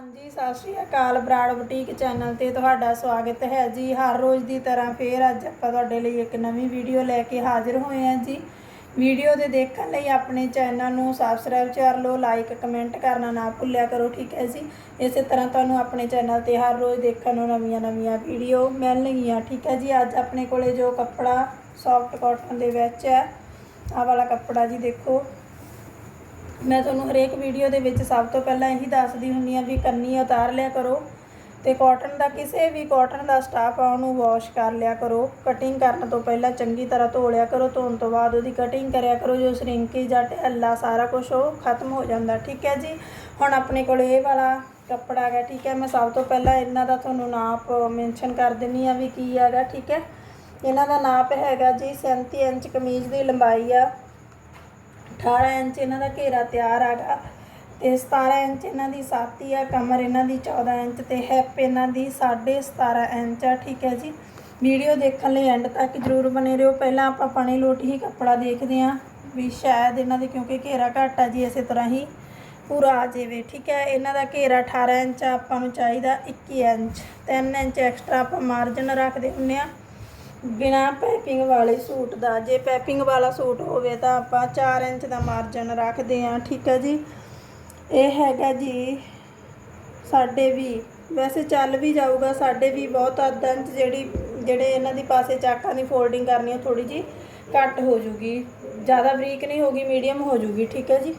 ਹਾਂਜੀ, ਸਤਿ ਸ਼੍ਰੀ ਅਕਾਲ Brar boutique channel ਤੇ ਤੁਹਾਡਾ ਸਵਾਗਤ ਹੈ ਜੀ। ਹਰ ਰੋਜ਼ ਦੀ ਤਰ੍ਹਾਂ ਫੇਰ ਅੱਜ ਆਪਾਂ ਤੁਹਾਡੇ ਲਈ ਇੱਕ ਨਵੀਂ ਵੀਡੀਓ ਲੈ ਕੇ ਹਾਜ਼ਰ ਹੋਏ ਹਾਂ ਜੀ। ਵੀਡੀਓ ਦੇ ਦੇਖਣ ਲਈ ਆਪਣੇ ਚੈਨਲ ਨੂੰ ਸਬਸਕ੍ਰਾਈਬ ਕਰ ਲਓ ਲਾਈਕ ਕਮੈਂਟ ਕਰਨਾ ਨਾ ਭੁੱਲਿਆ ਕਰੋ, ਠੀਕ ਹੈ ਜੀ? ਇਸੇ ਤਰ੍ਹਾਂ ਤੁਹਾਨੂੰ ਆਪਣੇ ਚੈਨਲ ਤੇ ਹਰ ਰੋਜ਼ ਦੇਖਣ ਨੂੰ ਨਵੀਆਂ ਨਵੀਆਂ ਵੀਡੀਓ ਮਿਲਣਗੀਆਂ ਠੀਕ ਹੈ ਜੀ? ਅੱਜ ਆਪਣੇ ਕੋਲੇ ਜੋ ਕੱਪੜਾ ਸੌਫਟ ਕਾਟਨ ਦੇ ਵਿੱਚ ਹੈ, ਆਹ ਵਾਲਾ ਕੱਪੜਾ ਜੀ ਦੇਖੋ। ਮੈਂ ਤੁਹਾਨੂੰ ਹਰੇਕ ਵੀਡੀਓ ਦੇ ਵਿੱਚ ਸਭ ਤੋਂ ਪਹਿਲਾਂ ਇਹੀ ਦੱਸਦੀ ਹੁੰਦੀ ਆ ਵੀ ਕੰਨੀ ਉਤਾਰ ਲਿਆ ਕਰੋ ਤੇ ਕਾਟਨ ਦਾ ਕਿਸੇ ਵੀ ਕਾਟਨ ਦਾ ਸਟਾਫ ਆ, ਉਹਨੂੰ ਵਾਸ਼ ਕਰ ਲਿਆ ਕਰੋ। ਕਟਿੰਗ ਕਰਨ ਤੋਂ ਪਹਿਲਾਂ ਚੰਗੀ ਤਰ੍ਹਾਂ ਧੋ ਲਿਆ ਕਰੋ, ਧੋਣ ਤੋਂ ਬਾਅਦ ਉਹਦੀ ਕਟਿੰਗ ਕਰਿਆ ਕਰੋ, ਜੋ ਸ਼ਰਿੰਕੀ ਜਾਂ ਢਿੱਲਾ ਸਾਰਾ ਕੁਝ ਉਹ ਖਤਮ ਹੋ ਜਾਂਦਾ, ਠੀਕ ਹੈ ਜੀ? ਹੁਣ ਆਪਣੇ ਕੋਲ ਇਹ ਵਾਲਾ ਕੱਪੜਾ ਹੈਗਾ, ਠੀਕ ਹੈ? ਮੈਂ ਸਭ ਤੋਂ ਪਹਿਲਾਂ ਇਹਨਾਂ ਦਾ ਤੁਹਾਨੂੰ ਨਾਪ ਮੈਂਸ਼ਨ ਕਰ ਦਿੰਨੀ ਆ ਵੀ ਕੀ ਹੈਗਾ, ਠੀਕ ਹੈ? ਇਹਨਾਂ ਦਾ ਨਾਪ ਹੈਗਾ ਜੀ 37 ਇੰਚ ਕਮੀਜ਼ ਦੀ ਲੰਬਾਈ ਆ 18 ਇੰਚ ਇਹਨਾਂ ਦਾ ਘੇਰਾ ਤਿਆਰ ਹੈਗਾ ਤੇ 17 ਇੰਚ ਇਹਨਾਂ ਦੀ ਛਾਤੀ ਆ, ਕਮਰ ਇਹਨਾਂ ਦੀ 14 ਇੰਚ ਤੇ ਹੈਪ ਇਹਨਾਂ ਦੀ 17.5 ਇੰਚ ਆ, ਠੀਕ ਹੈ ਜੀ। ਵੀਡੀਓ ਦੇਖਣ ਲਈ ਐਂਡ ਤੱਕ ਜਰੂਰ ਬਨੇ ਰਹੋ। ਪਹਿਲਾਂ ਆਪਾਂ ਪਾਣੀ ਲੋਟ ਹੀ ਕੱਪੜਾ ਦੇਖਦੇ ਆਂ ਵੀ ਸ਼ਾਇਦ ਇਹਨਾਂ ਦੇ ਕਿਉਂਕਿ ਘੇਰਾ ਘੱਟ ਆ ਜੀ, ਇਸੇ ਤਰ੍ਹਾਂ ਹੀ ਪੂਰਾ ਆ ਜਾਵੇ, ਠੀਕ ਹੈ। ਇਹਨਾਂ ਦਾ ਘੇਰਾ 18 ਇੰਚ ਆਪਾਂ ਨੂੰ ਚਾਹੀਦਾ 21 ਇੰਚ। 3 ਇੰਚ ਐਕਸਟਰਾ ਆਪਾਂ ਮਾਰਜਨ ਰੱਖਦੇ ਹੁੰਨੇ ਆ ਬਿਨਾ ਪੈਪਿੰਗ ਵਾਲੇ ਸੂਟ ਦਾ। ਜੇ ਪੈਪਿੰਗ ਵਾਲਾ ਸੂਟ ਹੋਵੇ ਤਾਂ ਆਪਾਂ 4 ਇੰਚ ਦਾ ਮਾਰਜਨ ਰੱਖਦੇ ਹਾਂ, ਠੀਕ ਹੈ ਜੀ? ਇਹ ਹੈਗਾ ਜੀ ਸਾਡੇ ਵੀ। ਵੈਸੇ ਚੱਲ ਵੀ ਜਾਊਗਾ, ਸਾਡੇ ਵੀ ਬਹੁਤ ਅੱਧਾ ਇੰਚ ਜਿਹੜੀ, ਜਿਹੜੇ ਇਹਨਾਂ ਦੀ ਪਾਸੇ ਚਾਕਾਂ ਦੀ ਫੋਲਡਿੰਗ ਕਰਨੀ ਹੈ ਥੋੜੀ ਜੀ ਘੱਟ ਹੋ ਜੂਗੀ। ਜ਼ਿਆਦਾ ਬਰੀਕ ਨਹੀਂ ਹੋਗੀ ਮੀਡੀਅਮ ਹੋ ਜੂਗੀ, ਠੀਕ ਹੈ ਜੀ?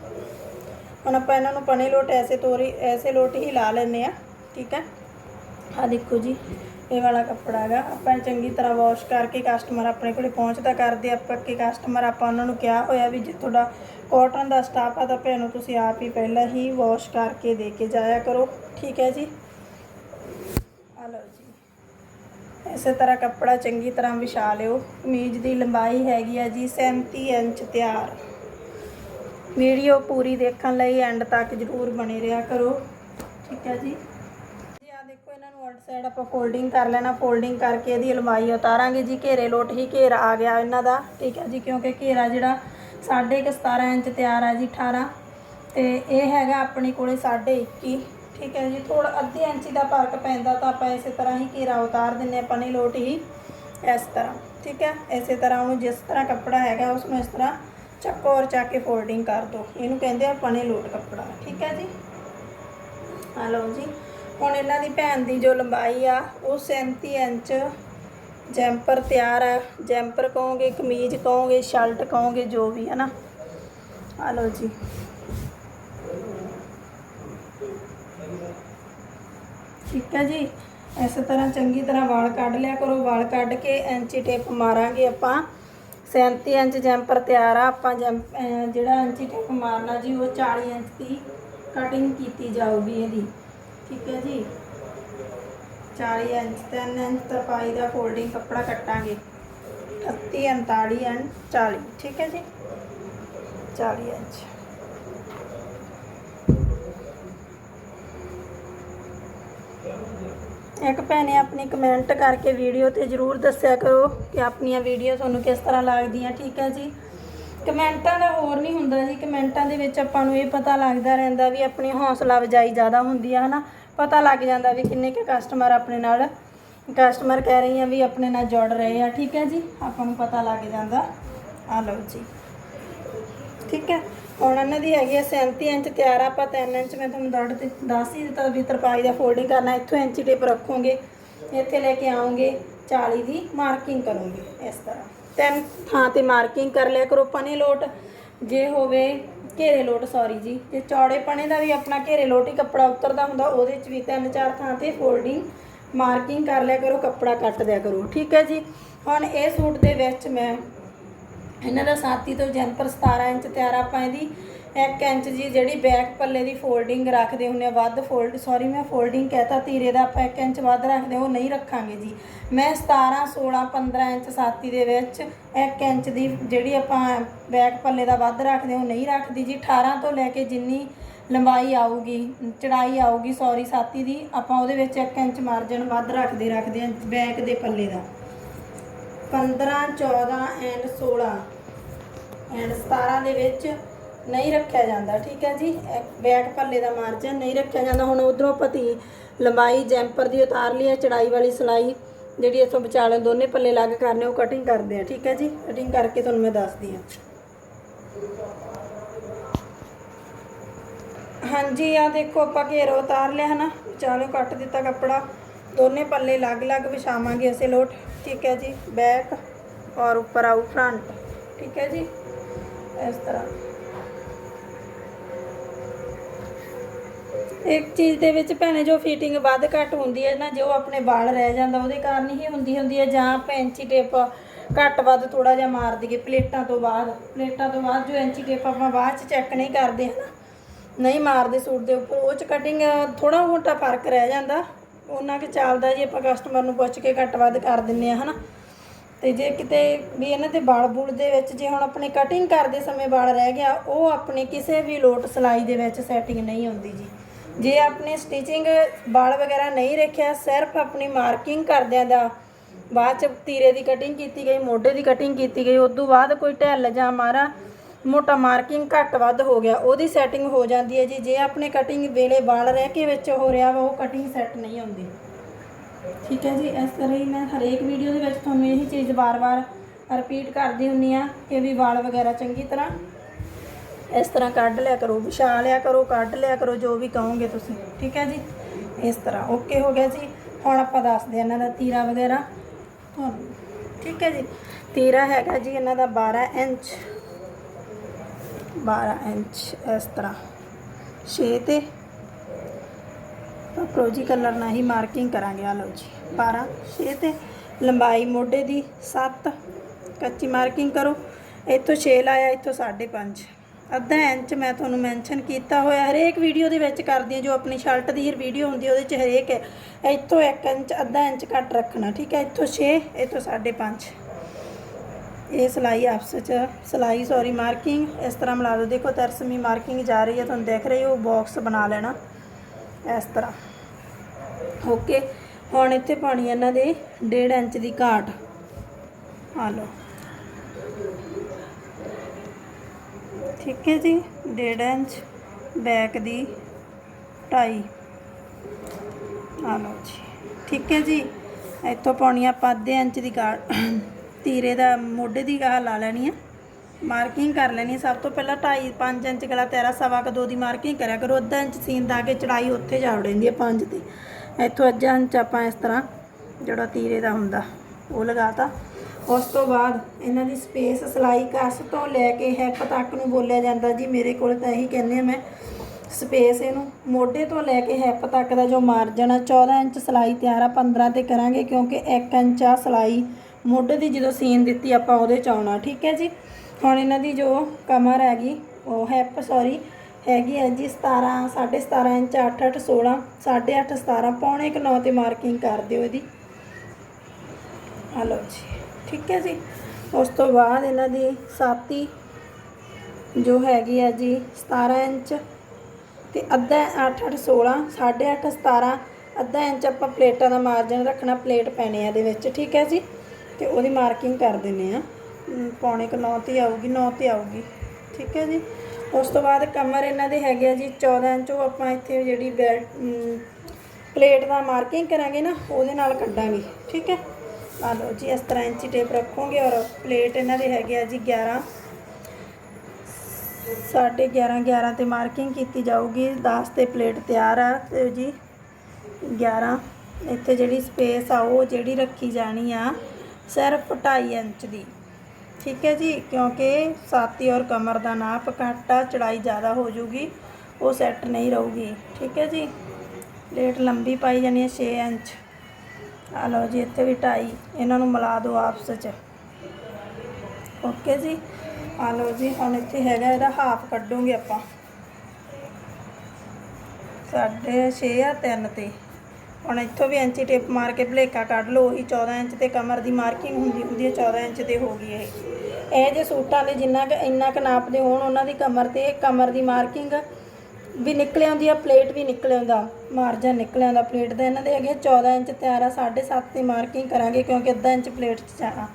ਹੁਣ ਆਪਾਂ ਇਹਨਾਂ ਨੂੰ ਪਨੇ ਲੋਟ ਐਸੇ ਤੋਰੀ, ਐਸੇ ਲੋਟ ਹੀ ਲਾ ਲੈਨੇ ਆ ਠੀਕ ਹੈ? ਆ ਦੇਖੋ ਜੀ। ਇਹ ਵਾਲਾ ਕੱਪੜਾ ਹੈਗਾ। ਆਪਾਂ ਚੰਗੀ ਤਰ੍ਹਾਂ ਵਾਸ਼ ਕਰਕੇ ਕਸਟਮਰ ਆਪਣੇ ਕੋਲੇ ਪਹੁੰਚਦਾ ਕਰਦੇ ਆ ਪੱਕੇ ਕਸਟਮਰ ਆਪਾਂ ਉਹਨਾਂ ਨੂੰ ਕਿਹਾ ਹੋਇਆ ਵੀ ਜੇ ਤੁਹਾਡਾ ਕਾਟਨ ਦਾ ਸਟਾਫ ਆ ਤਾਂ ਭੈਣੋ ਤੁਸੀਂ ਆਪ ਹੀ ਪਹਿਲਾਂ ਹੀ ਵਾਸ਼ ਕਰਕੇ ਦੇ ਕੇ ਜਾਇਆ ਕਰੋ। ਠੀਕ ਹੈ ਜੀ? ਆ ਲਓ ਜੀ। ਇਸੇ ਤਰ੍ਹਾਂ ਕੱਪੜਾ ਚੰਗੀ ਤਰ੍ਹਾਂ ਵਿਛਾ ਲਿਓ। ਕਮੀਜ਼ ਦੀ ਲੰਬਾਈ ਹੈਗੀ ਆ ਜੀ 37 ਇੰਚ ਤਿਆਰ। ਵੀਡੀਓ ਪੂਰੀ ਦੇਖਣ ਲਈ ਐਂਡ ਤੱਕ ਜਰੂਰ ਬਣੇ ਰਿਹਾ ਕਰੋ। ਠੀਕ ਹੈ ਜੀ? ਦੇਖੋ ਸਾਈਡ ਆਪਾਂ ਫੋਲਡਿੰਗ ਕਰ ਲੈਣਾ ਫੋਲਡਿੰਗ ਕਰਕੇ ਇਹਦੀ ਲੰਬਾਈ ਉਤਾਰਾਂਗੇ ਜੀ, ਘੇਰੇ ਲੋਟ ਹੀ ਘੇਰਾ ਆ ਗਿਆ ਇਹਨਾਂ ਦਾ, ਠੀਕ ਹੈ ਜੀ, ਕਿਉਂਕਿ ਘੇਰਾ ਜਿਹੜਾ ਸਾਢੇ ਕੁ 17 ਇੰਚ ਤਿਆਰ ਹੈ ਜੀ 18 ਤੇ ਇਹ ਹੈਗਾ ਆਪਣੇ ਕੋਲੇ ਸਾਢੇ 21 ਠੀਕ ਹੈ ਜੀ ਥੋੜਾ ਅੱਧੇ ਇੰਚ ਦਾ ਫ਼ਰਕ ਪੈਂਦਾ ਤਾਂ ਆਪਾਂ ਇਸੇ ਤਰ੍ਹਾਂ ਹੀ ਘੇਰਾ ਉਤਾਰ ਦਿੰਨੇ ਆਪਾਂ ਨੇ ਲੋਟ ਹੀ ਇਸ ਤਰ੍ਹਾਂ, ਠੀਕ ਹੈ, ਇਸੇ ਤਰ੍ਹਾਂ ਉਹਨੂੰ ਜਿਸ ਤਰ੍ਹਾਂ ਕੱਪੜਾ ਹੈਗਾ ਉਸ ਨੂੰ ਇਸ ਤਰ੍ਹਾਂ ਚੱਕੋ ਔਰ ਚੱਕ ਕੇ ਫੋਲਡਿੰਗ ਕਰ ਦਿਓ, ਇਹਨੂੰ ਕਹਿੰਦੇ ਆ ਪਨੇ ਲੋਟ ਕੱਪੜਾ, ਠੀਕ ਹੈ ਜੀ ਆ ਲਓ ਜੀ ਹੁਣ ਇਹਨਾਂ ਦੀ ਭੈਣ ਦੀ ਜੋ ਲੰਬਾਈ ਆ, ਉਹ 37 ਇੰਚ ਜੈਂਪਰ ਤਿਆਰ ਆ। ਜੈਂਪਰ ਕਹੋਗੇ, ਕਮੀਜ਼ ਕਹੋਗੇ, ਸ਼ਰਟ ਕਹੋਗੇ, ਜੋ ਵੀ ਹੈ ਨਾ ਆ ਲਓ ਜੀ। ਠੀਕ ਹੈ ਜੀ। ਇਸੇ ਤਰ੍ਹਾਂ ਚੰਗੀ ਤਰ੍ਹਾਂ ਵਾਲ ਕੱਢ ਲਿਆ ਕਰੋ। ਵਾਲ ਕੱਢ ਕੇ ਐਂਚੀ ਟੇਪ ਮਾਰਾਂਗੇ ਆਪਾਂ। 37 ਇੰਚ ਜੈਂਪਰ ਤਿਆਰ ਆ। ਆਪਾਂ ਜੈਂਪ ਜਿਹੜਾ ਐਂਚੀ ਟੇਪ ਮਾਰਨਾ ਜੀ, ਉਹ 40 ਇੰਚ ਦੀ ਕਟਿੰਗ ਕੀਤੀ ਜਾਊਗੀ ਇਹਦੀ। ਠੀਕ ਹੈ ਜੀ। 40 ਇੰਚ 3 ਇੰਚ ਤਰਪਾਈ ਦਾ ਫੋਲਡਿੰਗ ਕੱਪੜਾ ਕੱਟਾਂਗੇ। 38 39 ਐਂਡ 40 ਠੀਕ ਹੈ ਜੀ? 40 ਇੰਚ। ਇੱਕ ਭੈਣੇ ਆਪਣੀ ਕਮੈਂਟ ਕਰਕੇ ਵੀਡੀਓ ਤੇ ਜਰੂਰ ਦੱਸਿਆ ਕਰੋ ਕਿ ਆਪਣੀਆਂ ਵੀਡੀਓ ਤੁਹਾਨੂੰ ਕਿਸ ਤਰ੍ਹਾਂ ਲੱਗਦੀਆਂ, ਠੀਕ ਹੈ ਜੀ? ਕਮੈਂਟਾਂ ਦਾ ਹੋਰ ਨਹੀਂ ਹੁੰਦਾ ਜੀ। ਕਮੈਂਟਾਂ ਦੇ ਵਿੱਚ ਆਪਾਂ ਨੂੰ ਇਹ ਪਤਾ ਲੱਗਦਾ ਰਹਿੰਦਾ ਵੀ ਆਪਣੀ ਹੌਸਲਾ ਅਫਜ਼ਾਈ ਜ਼ਿਆਦਾ ਹੁੰਦੀ ਆ, ਹਨਾ? ਪਤਾ ਲੱਗ ਜਾਂਦਾ ਵੀ ਕਿੰਨੇ ਕੁ ਕਸਟਮਰ ਆਪਣੇ ਨਾਲ ਕਸਟਮਰ ਕਹਿ ਰਹੀ ਆ ਵੀ ਆਪਣੇ ਨਾਲ ਜੁੜ ਰਹੇ ਆ, ਠੀਕ ਹੈ ਜੀ? ਆਪਾਂ ਨੂੰ ਪਤਾ ਲੱਗ ਜਾਂਦਾ। ਆ ਲਓ ਜੀ। ਠੀਕ ਹੈ? ਹੁਣ ਇਹਨਾਂ ਦੀ ਹੈਗੀ ਆ 37 ਇੰਚ ਤਿਆਰ ਆ, ਆਪਾਂ 3 ਇੰਚ ਮੈਂ ਤੁਹਾਨੂੰ ਦੱਸ ਦਿੱ- ਦੱਸ ਹੀ ਦਿੱਤਾ ਵੀ ਤਰਪਾਈ ਦਾ ਫੋਲਡਿੰਗ ਕਰਨਾ, ਇੱਥੋਂ ਇੰਚੀ ਟੇਪ ਰੱਖੋਗੇ, ਇੱਥੇ ਲੈ ਕੇ ਆਉਂਗੇ 40 ਦੀ ਮਾਰਕਿੰਗ ਕਰੋਗੇ ਇਸ ਤਰ੍ਹਾਂ। ਤਿੰਨ ਥਾਂ ਤੇ ਮਾਰਕਿੰਗ ਕਰ ਲਿਆ ਕਰੋ ਪਨੇ ਲੋਟ। ਜੇ ਹੋਵੇ ਘੇਰੇ ਲੋਟ ਸੌਰੀ ਜੀ। ਜੇ ਚੌੜੇ ਪਨੇ ਦਾ ਵੀ ਆਪਣਾ ਘੇਰੇ ਲੋਟ ਹੀ ਕੱਪੜਾ ਉਤਰਦਾ ਹੁੰਦਾ, ਉਹਦੇ ਚ ਵੀ ਤਿੰਨ ਚਾਰ ਥਾਂ ਤੇ ਫੋਲਡਿੰਗ ਮਾਰਕਿੰਗ ਕਰ ਲਿਆ ਕਰੋ, ਕੱਪੜਾ ਕੱਟ ਦਿਆ ਕਰੋ। ਠੀਕ ਹੈ ਜੀ? ਹੁਣ ਇਹ ਸੂਟ ਦੇ ਵਿੱਚ ਮੈਂ ਇਹਨਾਂ ਦਾ ਸਾਥੀ ਤੋਂ ਜੈਂਪਰ 17 ਇੰਚ ਤਿਆਰ ਆਪਾਂ ਇਹਦੀ 1 ਇੰਚ ਜੀ ਜਿਹੜੀ ਬੈਕ ਪੱਲੇ ਦੀ ਫੋਲਡਿੰਗ ਰੱਖਦੇ ਹੁੰਨੇ ਆ। ਵੱਧ ਫੋਲਡ ਸੌਰੀ ਮੈਂ ਫੋਲਡਿੰਗ ਕਹਤਾ ਤੀਰੇ ਦਾ ਆਪਾਂ 1 ਇੰਚ ਵੱਧ ਰੱਖਦੇ ਉਹ ਨਹੀਂ ਰੱਖਾਂਗੇ ਜੀ। ਮੈਂ 17 16 15 ਇੰਚ ਸਾਥੀ ਦੇ ਵਿੱਚ 1 ਇੰਚ ਦੀ ਜਿਹੜੀ ਆਪਾਂ ਬੈਕ ਪੱਲੇ ਦਾ ਵੱਧ ਰੱਖਦੇ ਉਹ ਨਹੀਂ ਰੱਖਦੀ ਜੀ। 18 ਤੋਂ ਲੈ ਕੇ ਜਿੰਨੀ ਲੰਬਾਈ ਆਊਗੀ, ਚੜਾਈ ਆਊਗੀ ਸੌਰੀ ਸਾਤੀ ਦੀ, ਆਪਾਂ ਉਹਦੇ ਵਿੱਚ 1 ਇੰਚ ਮਾਰਜਨ ਵੱਧ ਰੱਖਦੇ ਰੱਖਦੇ ਹਾਂ ਬੈਕ ਦੇ ਪੱਲੇ ਦਾ। 15 14 ਐਂਡ 16 ਐਂਡ 17 ਦੇ ਵਿੱਚ ਨਹੀਂ ਰੱਖਿਆ ਜਾਂਦਾ, ਠੀਕ ਹੈ ਜੀ? ਬੈਕ ਪੱਲੇ ਦਾ ਮਾਰਜਨ ਨਹੀਂ ਰੱਖਿਆ ਜਾਂਦਾ। ਹੁਣ ਉਧਰੋਂ ਪਤੀ ਲੰਬਾਈ, ਜੈਂਪਰ ਦੀ ਉਤਾਰ ਲਈ ਹੈ, ਚੜਾਈ ਵਾਲੀ ਸਲਾਈ ਜਿਹੜੀ ਇਥੋਂ ਵਿਚਾਲੇ ਦੋਨੇ ਪੱਲੇ ਲੱਗ ਕਰਨੇ, ਉਹ ਕਟਿੰਗ ਕਰਦੇ ਆ, ਠੀਕ ਹੈ ਜੀ? ਕਟਿੰਗ ਕਰਕੇ ਤੁਹਾਨੂੰ ਮੈਂ ਦੱਸਦੀ ਹਾਂ। ਹਾਂਜੀ ਆ ਦੇਖੋ ਆਪਾਂ ਘੇਰਾ ਉਤਾਰ ਲਿਆ, ਹਨਾ? ਵਿਚਾਲੇ ਕੱਟ ਦਿੱਤਾ ਕੱਪੜਾ। ਦੋਨੇ ਪੱਲੇ ਅਲੱਗ-ਅਲੱਗ ਵਿਛਾਵਾਂਗੇ ਅਸੀਂ ਲੋਟ। ਠੀਕ ਹੈ ਜੀ ਬੈਕ ਔਰ ਉੱਪਰ ਆਊ ਫਰੰਟ ਠੀਕ ਹੈ ਜੀ, ਇਸ ਤਰ੍ਹਾਂ। ਇੱਕ ਚੀਜ਼ ਦੇ ਵਿੱਚ ਭੈਣੇ, ਜੋ ਫਿਟਿੰਗ ਵੱਧ ਘੱਟ ਹੁੰਦੀ ਹੈ ਨਾ, ਜੋ ਆਪਣੇ ਵਾਲ ਰਹਿ ਜਾਂਦਾ, ਉਹਦੇ ਕਾਰਨ ਹੀ ਹੁੰਦੀ ਹੁੰਦੀ ਹੈ, ਜਾਂ ਆਪਾਂ ਐਂਚੀ ਟੇਪ ਘੱਟ ਵੱਧ ਥੋੜਾ ਜਿਹਾ ਮਾਰ ਦਈਏ ਪਲੇਟਾਂ ਤੋਂ ਬਾਅਦ। ਪਲੇਟਾਂ ਤੋਂ ਬਾਅਦ ਜੋ ਐਂਚੀ ਟੇਪ ਆਪਾਂ ਬਾਅਦ ਚ ਚੈੱਕ ਨਹੀਂ ਕਰਦੇ, ਹਨਾ? ਨਹੀਂ ਮਾਰਦੇ ਸੂਟ ਦੇ ਉੱਪਰ, ਉਹ ਚ ਕਟਿੰਗ ਥੋੜਾ ਮੋਟਾ ਫ਼ਰਕ ਰਹਿ ਜਾਂਦਾ। ਉਹਨਾਂ ਕਿ ਚੱਲਦਾ ਜੀ ਆਪਾਂ ਕਸਟਮਰ ਨੂੰ ਪੁੱਛ ਕੇ ਘੱਟ ਵੱਧ ਕਰ ਦਿੰਨੇ ਆ, ਹਨਾ? ਤੇ ਜੇ ਕਿਤੇ ਵੀ ਇਹਨਾਂ ਦੇ ਵਾਲ ਬੂਲ ਦੇ ਵਿੱਚ ਜੇ ਹੁਣ ਆਪਣੇ ਕਟਿੰਗ ਕਰਦੇ ਸਮੇਂ ਵਾਲ ਰਹਿ ਗਿਆ, ਉਹ ਆਪਣੇ ਕਿਸੇ ਵੀ ਲੋਟ ਸਲਾਈ ਦੇ ਵਿੱਚ ਸੈਟਿੰਗ ਨਹੀਂ ਹੁੰਦੀ ਜੀ। ਜੇ ਆਪਣੇ ਸਟਿਚਿੰਗ ਵਾਲ ਵਗੈਰਾ ਨਹੀਂ ਰੱਖਿਆ, ਸਿਰਫ ਆਪਣੀ ਮਾਰਕਿੰਗ ਕਰਦਿਆਂ ਦਾ, ਬਾਅਦ ਚ ਤੀਰੇ ਦੀ ਕਟਿੰਗ ਕੀਤੀ ਗਈ, ਮੋਢੇ ਦੀ ਕਟਿੰਗ ਕੀਤੀ ਗਈ ਉਸ ਤੋਂ ਬਾਅਦ ਕੋਈ ਢਿੱਲ ਜਾਂ ਮਾਰਾ ਮੋਟਾ ਮਾਰਕਿੰਗ ਘੱਟ ਵੱਧ ਹੋ ਗਿਆ, ਉਹਦੀ ਸੈਟਿੰਗ ਹੋ ਜਾਂਦੀ ਹੈ ਜੀ, ਜੇ ਆਪਣੇ ਕਟਿੰਗ ਵੇਲੇ ਵਾਲ ਰਹਿ ਕੇ ਵਿੱਚ ਹੋ ਰਿਹਾ ਵਾ, ਉਹ ਕਟਿੰਗ ਸੈੱਟ ਨਹੀਂ ਹੁੰਦੀ। ਠੀਕ ਹੈ ਜੀ, ਇਸ ਤਰ੍ਹਾਂ ਹੀ ਮੈਂ ਹਰੇਕ ਵੀਡੀਓ ਦੇ ਵਿੱਚ ਤੁਹਾਨੂੰ ਇਹੀ ਚੀਜ਼ ਵਾਰ-ਵਾਰ ਰਿਪੀਟ ਕਰਦੀ ਹੁੰਨੀ ਆ ਕਿ ਵੀ ਵਾਲ ਵਗੈਰਾ ਚੰਗੀ ਤਰ੍ਹਾਂ ਇਸ ਤਰ੍ਹਾਂ ਕੱਢ ਲਿਆ ਕਰੋ, ਵਿਛਾ ਲਿਆ ਕਰੋ ਕੱਢ ਲਿਆ ਕਰੋ, ਜੋ ਵੀ ਕਹੋਗੇ ਤੁਸੀਂ। ਠੀਕ ਹੈ ਜੀ, ਇਸ ਤਰ੍ਹਾਂ ਓਕੇ ਹੋ ਗਿਆ ਜੀ। ਹੁਣ ਆਪਾਂ ਦੱਸਦੇ ਇਹਨਾਂ ਦਾ ਤੀਰਾ ਵਗੈਰਾ ਤੁਹਾਨੂੰ। ਠੀਕ ਹੈ ਜੀ, ਤੀਰਾ ਹੈਗਾ ਜੀ ਇਹਨਾਂ ਦਾ 12 ਇੰਚ। 12 ਇੰਚ ਇਸ ਤਰ੍ਹਾਂ। 6 ਤੇ ਅਪਰੋਜੀ ਕਲਰ ਨਾਲ ਹੀ ਮਾਰਕਿੰਗ ਕਰਾਂਗੇ। ਆ ਲਓ ਜੀ 12 6 ਤੇ ਲੰਬਾਈ ਮੋਢੇ ਦੀ 7 ਕੱਚੀ ਮਾਰਕਿੰਗ ਕਰੋ। ਇੱਥੋਂ 6 ਲਾਇਆ, ਇੱਥੋਂ 5.5 ਅੱਧਾ ਇੰਚ ਮੈਂ ਤੁਹਾਨੂੰ ਮੈਂਸ਼ਨ ਕੀਤਾ ਹੋਇਆ, ਹਰੇਕ ਵੀਡੀਓ ਦੇ ਵਿੱਚ ਕਰਦੀ ਹਾਂ। ਜੋ ਆਪਣੀ ਸ਼ਰਟ ਦੀ ਵੀਡੀਓ ਹੁੰਦੀ ਉਹਦੇ 'ਚ ਹਰੇਕ ਹੈ। ਇੱਥੋਂ 1 ਇੰਚ, ਅੱਧਾ ਇੰਚ ਘੱਟ ਰੱਖਣਾ, ਠੀਕ ਹੈ? ਇੱਥੋਂ 6 ਇੱਥੋਂ 5.5 ਇਹ ਸਲਾਈ ਆਪਸ ਚ ਸਲਾਈ ਸੌਰੀ ਮਾਰਕਿੰਗ ਇਸ ਤਰ੍ਹਾਂ ਮਿਲਾ ਲਓ। ਦੇਖੋ, ਤਰਸਮੀ ਮਾਰਕਿੰਗ ਜਾ ਰਹੀ ਹੈ, ਤੁਹਾਨੂੰ ਦੇਖ ਰਹੀ ਹੋ ਬਾਕਸ ਬਣਾ ਲੈਣਾ, ਇਸ ਤਰ੍ਹਾਂ। ਓਕੇ ਹੁਣ ਇੱਥੇ ਪਾਣੀ ਇਹਨਾਂ ਦੇ 1.5 ਇੰਚ ਦੀ ਘਾਟ। ਆ ਲਓ। ਠੀਕ ਹੈ ਜੀ 1.5 ਇੰਚ ਬੈਕ ਦੀ 2.5 ਆ ਲਓ ਜੀ। ਠੀਕ ਹੈ ਜੀ, ਇੱਥੋਂ ਪਾਉਣੀ ਆਪਾਂ ਅੱਧੇ ਇੰਚ ਦੀ ਘਾਟ। ਤੀਰੇ ਦਾ ਮੋਢੇ ਦੀ ਗਾਹ ਲਾ ਲੈਣੀ ਹੈ ਮਾਰਕਿੰਗ ਕਰ ਲੈਣੀ ਆ। ਸਭ ਤੋਂ ਪਹਿਲਾਂ 2.5 5 ਇੰਚ ਗਲਾ ਤੇਰਾ, ਸਵਾ ਕ ਦੋ ਦੀ ਮਾਰਕਿੰਗ ਕਰਿਆ ਕਰੋ। ਅੱਧਾ ਇੰਚ ਸੀਨ ਦਾ ਕੇ ਚੜਾਈ ਉੱਥੇ ਜਾ ਵੜਦੀ ਹੈ 5 ਤੇ। ਇੱਥੋਂ ਅੱਧਾ ਇੰਚ ਆਪਾਂ ਇਸ ਤਰ੍ਹਾਂ ਜਿਹੜਾ ਤੀਰੇ ਦਾ ਹੁੰਦਾ, ਉਹ ਲਗਾਤਾ। ਉਸ ਤੋਂ ਬਾਅਦ ਇਹਨਾਂ ਦੀ ਸਪੇਸ ਸਲਾਈ ਕਸ ਤੋਂ ਲੈ ਕੇ ਹੈਪ ਤੱਕ ਨੂੰ ਬੋਲਿਆ ਜਾਂਦਾ ਜੀ। ਮੇਰੇ ਕੋਲ ਤਾਂ ਇਹੀ ਕਹਿੰਦੇ ਆ ਮੈਂ। ਸਪੇਸ ਇਹਨੂੰ ਮੋਢੇ ਤੋਂ ਲੈ ਕੇ ਹੈਪ ਤੱਕ ਦਾ ਜੋ ਮਾਰਜਨ ਆ 14 ਇੰਚ ਸਲਾਈ ਤਿਆਰ ਆ 15 ਤੇ ਕਰਾਂਗੇ ਕਿਉਂਕਿ 1 ਇੰਚ ਆ ਸਲਾਈ। ਮੋਢੇ ਦੀ ਜਦੋਂ ਸੀਨ ਦਿੱਤੀ ਆਪਾਂ ਉਹਦੇ ਚ ਆਉਣਾ, ਠੀਕ ਹੈ ਜੀ? ਹੁਣ ਇਹਨਾਂ ਦੀ ਜੋ ਕਮਰ ਹੈਗੀ, ਉਹ ਹਿੱਪ ਸੌਰੀ ਹੈਗੀ ਹੈ ਜੀ 17 17.5 ਇੰਚ 8 8 16 8.5 17 ਪੌਣੇ ਕੁ 9 ਤੇ ਮਾਰਕਿੰਗ ਕਰ ਦਿਓ ਇਹਦੀ। ਆ ਲਓ ਜੀ, ਠੀਕ ਹੈ ਜੀ? ਉਸ ਤੋਂ ਬਾਅਦ ਇਹਨਾਂ ਦੀ ਸਾਤੀ ਜੋ ਹੈਗੀ ਹੈ ਜੀ 17 ਇੰਚ ਤੇ ਅੱਧਾ 8 8 16 8.5 17 ਅੱਧਾ ਇੰਚ ਆਪਾਂ ਪਲੇਟਾਂ ਦਾ ਮਾਰਜਨ ਰੱਖਣਾ, ਪਲੇਟ ਪੈਣੇ ਆ ਇਹਦੇ ਵਿੱਚ, ਠੀਕ ਹੈ ਜੀ? ਤੇ ਉਹਦੀ ਮਾਰਕਿੰਗ ਕਰ ਦਿੰਨੇ ਆ ਅਮ, ਪੌਣੇ ਕੁ 9 ਤੇ ਆਊਗੀ 9 ਤੇ ਆਊਗੀ। ਠੀਕ ਹੈ ਜੀ? ਉਸ ਤੋਂ ਬਾਅਦ ਕਮਰ ਇਹਨਾਂ ਦੇ ਹੈਗੇ ਆ ਜੀ 14 ਇੰਚ ਉਹ ਆਪਾਂ ਇੱਥੇ ਜਿਹੜੀ ਬੈਲਟ ਪਲੇਟ ਦਾ ਮਾਰਕਿੰਗ ਕਰਾਂਗੇ ਨਾ ਉਹਦੇ ਨਾਲ ਕੱਢਾਂਗੇ। ਠੀਕ ਹੈ? ਆ ਲਓ ਜੀ ਇਸ ਤਰ੍ਹਾਂ ਇੰਚੀ ਟੇਪ ਰੱਖੋਗੇ ਔਰ ਪਲੇਟ ਇਹਨਾਂ ਦੇ ਹੈਗੇ ਆ ਜੀ 11 ਸਾਢੇ 11 11 ਤੇ ਮਾਰਕਿੰਗ ਕੀਤੀ ਜਾਊਗੀ। 10 ਤੇ ਪਲੇਟ ਤਿਆਰ ਆ ਤੇ ਜੀ 11 ਇੱਥੇ ਜਿਹੜੀ ਸਪੇਸ ਆ ਉਹ ਜਿਹੜੀ ਰੱਖੀ ਜਾਣੀ ਆ। ਸਿਰਫ 2.5 ਇੰਚ ਦੀ। ਠੀਕ ਹੈ ਜੀ, ਕਿਉਂਕਿ ਸਾਥੀ ਔਰ ਕਮਰ ਦਾ ਨਾਪ ਘੱਟ ਆ ਚੜਾਈ ਜ਼ਿਆਦਾ ਹੋ ਜੂਗੀ, ਉਹ ਸੈੱਟ ਨਹੀਂ ਰਹੂਗੀ। ਠੀਕ ਹੈ ਜੀ ਪਲੇਟ ਲੰਬੀ ਪਾਈ ਜਾਣੀ ਹੈ 6 ਇੰਚ। ਆ ਲਓ ਜੀ, ਇੱਥੇ ਵੀ 2.5 ਇਹਨਾਂ ਨੂੰ ਮਿਲਾ ਦਿਓ ਆਪਸ ਵਿੱਚ ਓਕੇ ਜੀ ਆ ਲਓ ਜੀ, ਹੁਣ ਇੱਥੇ ਹੈਗਾ ਇਹਦਾ ਹਾਫ ਕੱਢੋਗੇ ਆਪਾਂ। ਸਾਢੇ 6 ਆ 3 ਤੇ। ਹੁਣ ਇੱਥੋਂ ਵੀ ਇੰਚੀ ਟੇਪ ਮਾਰ ਕੇ ਭਲੇਖਾ ਕੱਢ ਲਓ, ਉਹੀ 14 ਇੰਚ ਤੇ ਕਮਰ ਦੀ ਮਾਰਕਿੰਗ ਹੁੰਦੀ ਹੁੰਦੀ ਹੈ 14 ਇੰਚ ਤੇ ਹੋ ਗਈ ਇਹ। ਇਹ ਜੇ ਸੂਟਾਂ ਦੇ ਜਿੰਨਾ ਕੁ ਇੰਨਾ ਕੁ ਨਾਪਦੇ ਹੋਣ, ਉਹਨਾਂ ਦੀ ਕਮਰ ਤੇ ਕਮਰ ਦੀ ਮਾਰਕਿੰਗ ਵੀ ਨਿਕਲ ਆਉਂਦੀ ਆ, ਪਲੇਟ ਵੀ ਨਿਕਲ ਆਉਂਦਾ, ਮਾਰਜਨ ਨਿਕਲ ਆਉਂਦਾ ਪਲੇਟ ਦਾ। ਇਹਨਾਂ ਦੇ ਹੈਗੇ 14 ਇੰਚ ਤਿਆਰ ਆ 7.5 ਤੇ ਮਾਰਕਿੰਗ ਕਰਾਂਗੇ, ਕਿਉਂਕਿ ਅੱਧਾ ਇੰਚ ਪਲੇਟ 'ਚ ਜਾਣਾ।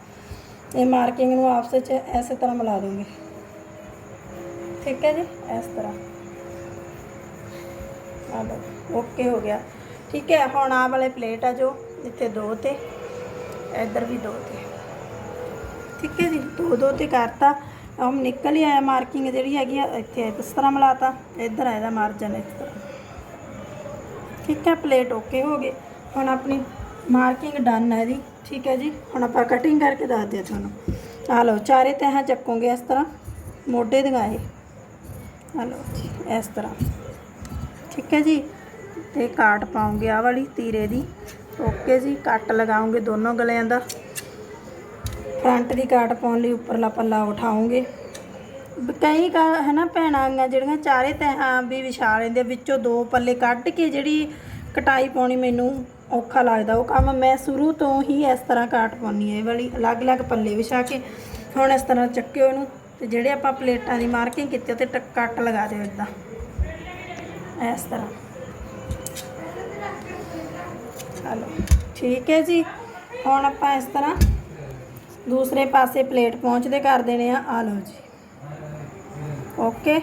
ਇਹ ਮਾਰਕਿੰਗ ਨੂੰ ਆਪਸ ਵਿੱਚ ਐਸੇ ਤਰ੍ਹਾਂ ਮਿਲਾ ਦੂੰਗੇ। ਠੀਕ ਹੈ ਜੀ, ਇਸ ਤਰ੍ਹਾਂ। ਆ ਲਓ ਓਕੇ ਹੋ ਗਿਆ। ਠੀਕ ਹੈ, ਹੁਣ ਆਹ ਵਾਲੇ ਪਲੇਟ ਆ ਜੋ, ਇੱਥੇ ਦੋ ਤੇ, ਇੱਧਰ ਵੀ ਦੋ ਤੇ। ਠੀਕ ਹੈ ਜੀ, ਦੋ ਦੋ ਤੇ ਕਰਤਾ। ਹੁਣ ਨਿਕਲ ਹੀ ਆਇਆ ਮਾਰਕਿੰਗ ਜਿਹੜੀ ਹੈਗੀ ਆ, ਇੱਥੇ ਇਸ ਤਰ੍ਹਾਂ ਮਿਲਾਤਾ? ਇੱਧਰ ਆ ਮਾਰਜਨ ਇਸ ਤਰ੍ਹਾਂ। ਠੀਕ ਹੈ, ਪਲੇਟ ਓਕੇ ਹੋ ਗਏ। ਹੁਣ ਆਪਣੀ ਮਾਰਕਿੰਗ ਡਨ ਹੈ ਜੀ। ਠੀਕ ਹੈ ਜੀ, ਹੁਣ ਆਪਾਂ ਕਟਿੰਗ ਕਰਕੇ ਦੱਸਦੇ ਆ ਤੁਹਾਨੂੰ। ਆ ਲਓ, ਚਾਰੇ ਤਹਾਂ ਚੱਕੋਗੇ ਇਸ ਤਰ੍ਹਾਂ, ਮੋਢੇ ਦਿਖਾਏ ਆ ਲਓ ਜੀ, ਇਸ ਤਰ੍ਹਾਂ। ਠੀਕ ਹੈ ਜੀ ਤੇ ਕਾਟ ਪਾਉਂਗੇ ਆ ਵਾਲੀ ਤੀਰੇ ਦੀ। ਓਕੇ ਜੀ, ਕੱਟ ਲਗਾਉਂਗੇ ਦੋਨੋਂ ਗਲਿਆਂ ਦਾ। ਫਰੰਟ ਦੀ ਕਾਟ ਪਾਉਣ ਲਈ ਉੱਪਰਲਾ ਪੱਲਾ ਉਠਾਉਂਗੇ। ਕਈ ਕਾ ਹੈ ਨਾ ਭੈਣਾਂ ਆਂਗਾ ਜਿਹੜੀਆਂ ਚਾਰੇ ਤਹਾਂ ਵੀ ਵਿਛਾ ਲੈਂਦੇ ਵਿੱਚੋਂ ਦੋ ਪੱਲੇ ਕੱਢ ਕੇ ਜਿਹੜੀ ਕਟਾਈ ਪਾਉਣੀ ਮੈਨੂੰ ਔਖਾ ਲੱਗਦਾ, ਉਹ ਕੰਮ ਮੈਂ ਸ਼ੁਰੂ ਤੋਂ ਹੀ ਇਸ ਤਰ੍ਹਾਂ ਕਾਟ ਪਾਉਣੀ ਹੈ, ਇਹ ਵਾਲੀ ਅਲੱਗ-ਅਲੱਗ ਪੱਲੇ ਵਿਛਾ ਕੇ। ਹੁਣ ਇਸ ਤਰ੍ਹਾਂ ਚੱਕਿਓ ਇਹਨੂੰ, ਤੇ ਜਿਹੜੇ ਆਪਾਂ ਪਲੇਟਾਂ ਦੀ ਮਾਰਕਿੰਗ ਕੀਤੀ ਉਹ ਤੇ ਕੱਟ ਲਗਾ ਦਿਓ ਇਦਾਂ ਇਸ ਤਰ੍ਹਾਂ। ਹਲੋ ਠੀਕ ਹੈ ਜੀ। ਹੁਣ ਆਪਾਂ ਇਸ ਤਰ੍ਹਾਂ ਦੂਸਰੇ ਪਾਸੇ ਪਲੇਟ ਪਹੁੰਚਦੇ ਕਰ ਦੇਣੇ ਆ। ਆ ਲਓ ਜੀ। ਓਕੇ।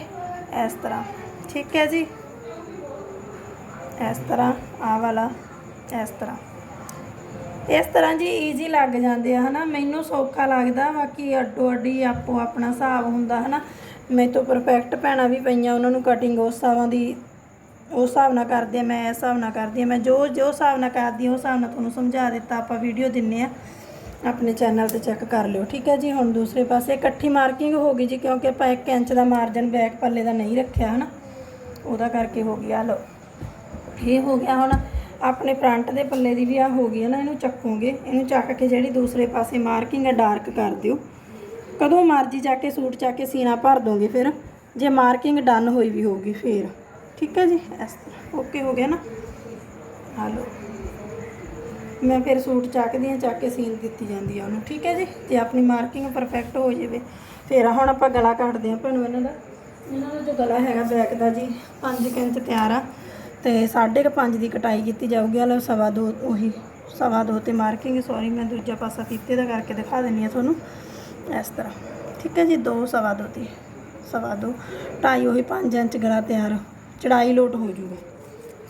ਇਸ ਤਰ੍ਹਾਂ। ਠੀਕ ਹੈ ਜੀ। ਇਸ ਤਰ੍ਹਾਂ ਆ ਵਾਲਾ, ਇਸ ਤਰ੍ਹਾਂ। ਇਸ ਤਰ੍ਹਾਂ ਜੀ ਈਜ਼ੀ ਲੱਗ ਜਾਂਦੇ ਆ, ਹਨਾ? ਮੈਨੂੰ ਸੌਖਾ ਲੱਗਦਾ ਬਾਕੀ ਅੱਡੋ ਅੱਡੀ ਆਪੋ ਆਪਣਾ ਹਿਸਾਬ ਹੁੰਦਾ, ਹਨਾ? ਮੇਰੇ ਤੋਂ ਪਰਫੈਕਟ ਭੈਣਾਂ ਵੀ ਪਈਆਂ, ਉਹਨਾਂ ਨੂੰ ਕਟਿੰਗ ਉਸ ਹਿਸਾਬਾਂ ਦੀ ਉਸ ਹਿਸਾਬ ਨਾਲ ਕਰਦੇ ਆ, ਮੈਂ ਇਸ ਹਿਸਾਬ ਨਾਲ ਕਰਦੀ ਆ, ਮੈਂ ਜੋ ਜੋ ਹਿਸਾਬ ਨਾਲ ਕਰਦੀ ਆ, ਉਸ ਹਿਸਾਬ ਨਾਲ ਤੁਹਾਨੂੰ ਸਮਝਾ ਦਿੱਤਾ, ਆਪਾਂ ਵੀਡੀਓ ਦਿੰਨੇ ਆ, ਆਪਣੇ ਚੈਨਲ ਤੇ ਚੈੱਕ ਕਰ ਲਿਓ, ਠੀਕ ਹੈ ਜੀ? ਹੁਣ ਦੂਸਰੇ ਪਾਸੇ ਇਕੱਠੀ ਮਾਰਕਿੰਗ ਹੋ ਗਈ ਜੀ, ਕਿਉਂਕਿ ਆਪਾਂ 1 ਇੰਚ ਦਾ ਮਾਰਜਨ ਬੈਕ ਪੱਲੇ ਦਾ ਨਹੀਂ ਰੱਖਿਆ, ਹਨਾ? ਉਹਦਾ ਕਰਕੇ ਹੋ ਗਿਆ, ਲਓ। ਇਹ ਹੋ ਗਿਆ ਹੁਣ, ਆਪਣੇ ਫਰੰਟ ਦੇ ਪੱਲੇ ਦੀ ਵੀ ਆ ਹੋ ਗਈ ਹੈ ਨਾ, ਇਹਨੂੰ ਚੱਕੋਗੇ, ਇਹਨੂੰ ਚੱਕ ਕੇ ਜਿਹੜੀ ਦੂਸਰੇ ਪਾਸੇ ਮਾਰਕਿੰਗ ਹੈ ਡਾਰਕ ਕਰ ਦਿਓ। ਕਦੋਂ ਮਰਜ਼ੀ ਜਾ ਕੇ ਸੂਟ ਚੱਕ ਕੇ ਸੀਨਾ ਭਰ ਦੋਗੇ ਫਿਰ, ਜੇ ਮਾਰਕਿੰਗ ਡਨ ਹੋਈ ਵੀ ਹੋਊਗੀ, ਫਿਰ। ਠੀਕ ਹੈ ਜੀ? ਇਸ ਤਰ੍ਹਾਂ ਓਕੇ ਹੋ ਗਿਆ ਨਾ? ਹਾਲੋ ਮੈਂ ਫਿਰ ਸੂਟ ਚੱਕਦੀ ਹਾਂ, ਚੱਕ ਕੇ ਸੀਨ ਦਿੱਤੀ ਜਾਂਦੀ ਆ ਉਹਨੂੰ, ਠੀਕ ਹੈ ਜੀ? ਤੇ ਆਪਣੀ ਮਾਰਕਿੰਗ ਪਰਫੈਕਟ ਹੋ ਜਾਵੇ। ਫਿਰ ਹੁਣ ਆਪਾਂ ਗਲਾ ਕੱਟਦੇ ਹਾਂ ਭੈਣੋ ਇਹਨਾਂ ਦਾ। ਇਹਨਾਂ ਦਾ ਜੋ ਗਲਾ ਹੈਗਾ ਬੈਕ ਦਾ ਜੀ 5 ਇੰਚ ਤਿਆਰ ਆ। ਤੇ 5.5 ਦੀ ਕਟਾਈ ਕੀਤੀ ਜਾਊਗੀ। ਲਓ, ਸਵਾ ਦੋ, ਉਹੀ ਸਵਾ ਦੋ ਤੇ ਮਾਰਕਿੰਗ ਸੌਰੀ ਮੈਂ ਦੂਜਾ ਪਾਸਾ ਫੀਤੇ ਦਾ ਕਰਕੇ ਦਿਖਾ ਦਿੰਨੀ ਆ ਤੁਹਾਨੂੰ। ਇਸ ਤਰ੍ਹਾਂ। ਠੀਕ ਹੈ ਜੀ, ਦੋ ਸਵਾ ਦੋ ਤੇ ਸਵਾ ਦੋ, ਢਾਈ, ਉਹੀ 5 ਇੰਚ ਗਲਾ ਤਿਆਰ। ਚੜਾਈ ਲੋਟ ਹੋ ਜੂਗਾ।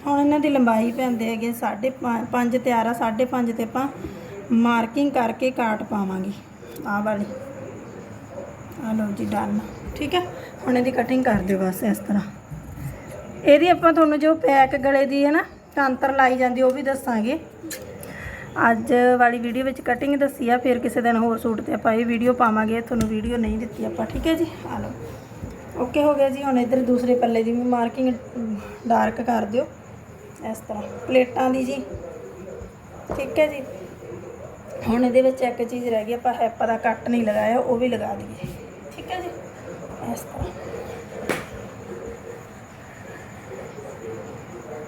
ਹੁਣ ਇਹਨਾਂ ਦੀ ਲੰਬਾਈ ਪੈਂਦੇ ਹੈਗੇ 5.5 ਤਿਆਰ ਆ 5.5 ਤੇ ਆਪਾਂ ਮਾਰਕਿੰਗ ਕਰਕੇ ਕਾਟ ਪਾਵਾਂਗੇ। ਆਹ ਵਾਲੀ। ਆ ਲਓ ਜੀ, ਡਨ। ਠੀਕ ਹੈ? ਹੁਣ ਇਹਦੀ ਕਟਿੰਗ ਕਰ ਦਿਓ ਬਸ ਇਸ ਤਰ੍ਹਾਂ। ਇਹਦੀ ਆਪਾਂ ਤੁਹਾਨੂੰ ਜੋ ਪੈਕ ਗਲੇ ਦੀ ਹੈ ਨਾ ਕਾਂਤਰ ਲਾਈ ਜਾਂਦੀ, ਉਹ ਵੀ ਦੱਸਾਂਗੇ। ਅੱਜ ਵਾਲੀ ਵੀਡੀਓ ਵਿੱਚ ਕਟਿੰਗ ਦੱਸੀ ਆ, ਫਿਰ ਕਿਸੇ ਦਿਨ ਹੋਰ ਸੂਟ ਤੇ ਆਪਾਂ ਇਹ ਵੀਡੀਓ ਪਾਵਾਂਗੇ ਤੁਹਾਨੂੰ ਵੀਡੀਓ ਨਹੀਂ ਦਿੱਤੀ ਆਪਾਂ। ਠੀਕ ਹੈ ਜੀ? ਆ ਲਓ। ਓਕੇ ਹੋ ਗਿਆ ਜੀ, ਹੁਣ ਇੱਧਰ ਦੂਸਰੇ ਪੱਲੇ ਦੀ ਵੀ ਮਾਰਕਿੰਗ ਡਾਰਕ ਕਰ ਦਿਓ। ਇਸ ਤਰ੍ਹਾਂ, ਪਲੇਟਾਂ ਦੀ ਜੀ। ਠੀਕ ਹੈ ਜੀ। ਹੁਣ ਇਹਦੇ ਵਿੱਚ ਇੱਕ ਚੀਜ਼ ਰਹਿ ਗਈ, ਆਪਾਂ ਹੈਪਾ ਦਾ ਕੱਟ ਨਹੀਂ ਲਗਾਇਆ, ਉਹ ਵੀ ਲਗਾ ਦਈਏ। ਠੀਕ ਹੈ ਜੀ। ਇਸ ਤਰ੍ਹਾਂ।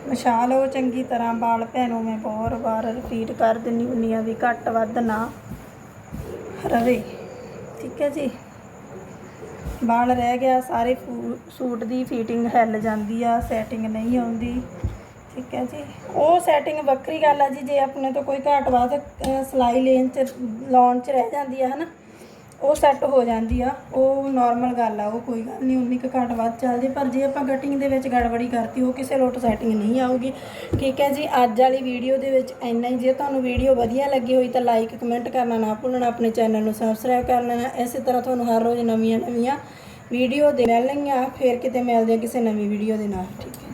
ਮਸ਼ਾਲ ਉਹ ਚੰਗੀ ਤਰ੍ਹਾਂ ਵਾਲ ਭੈਣੋ ਮੈਂ ਬਹੁਤ ਵਾਰ ਰਿਪੀਟ ਕਰ ਦਿੰਨੀ ਹੁੰਨੀ ਆ ਵੀ ਘੱਟ ਵੱਧ ਨਾ ਰਵੇ। ਠੀਕ ਹੈ ਜੀ। ਵਾਲ ਰਹਿ ਗਿਆ, ਸਾਰੇ ਫੂ- ਸੂਟ ਦੀ ਫਿਟਿੰਗ ਹਿੱਲ ਜਾਂਦੀ ਆ ਸੈਟਿੰਗ ਨਹੀਂ ਆਉਂਦੀ। ਠੀਕ ਹੈ ਜੀ। ਉਹ ਸੈਟਿੰਗ ਵੱਖਰੀ ਗੱਲ ਆ ਜੀ, ਜੇ ਆਪਣੇ ਤੋਂ ਕੋਈ ਘਾਟ ਵੱਧ ਸਿਲਾਈ ਲੈਣ ਚ, ਲਾਉਣ ਚ ਰਹਿ ਜਾਂਦੀ ਆ, ਹਨਾ? ਉਹ ਸੈੱਟ ਹੋ ਜਾਂਦੀ ਆ, ਉਹ ਨਾਰਮਲ ਗੱਲ ਆ, ਉਹ ਕੋਈ ਗੱਲ ਨਹੀਂ ਉਨੀ ਕੁ ਘੱਟ ਵੱਧ ਚੱਲਦੀ ਪਰ ਜੇ ਆਪਾਂ ਕਟਿੰਗ ਦੇ ਵਿੱਚ ਗੜਬੜੀ ਕਰਤੀ, ਉਹ ਕਿਸੇ ਲੋਟ ਸੈਟਿੰਗ ਨਹੀਂ ਆਊਗੀ। ਠੀਕ ਹੈ ਜੀ, ਅੱਜ ਵਾਲੀ ਵੀਡੀਓ ਦੇ ਵਿੱਚ ਇੰਨਾ ਹੀ, ਜੇ ਤੁਹਾਨੂੰ ਵੀਡੀਓ ਵਧੀਆ ਲੱਗੀ ਹੋਈ ਤਾਂ ਲਾਈਕ ਕਮੈਂਟ ਕਰਨਾ ਨਾ ਭੁੱਲਣਾ, ਆਪਣੇ ਚੈਨਲ ਨੂੰ ਸਬਸਕ੍ਰਾਈਬ ਕਰ ਲੈਣਾ ਇਸੇ ਤਰ੍ਹਾਂ ਤੁਹਾਨੂੰ ਹਰ ਰੋਜ਼ ਨਵੀਆਂ ਨਵੀਆਂ ਵੀਡੀਓ ਦੇ ਮਿਲਣਗੀਆਂ, ਫਿਰ ਕਿਤੇ ਮਿਲਦੇ ਆ ਕਿਸੇ ਨਵੀਂ ਵੀਡੀਓ ਦੇ ਨਾਲ, ਠੀਕ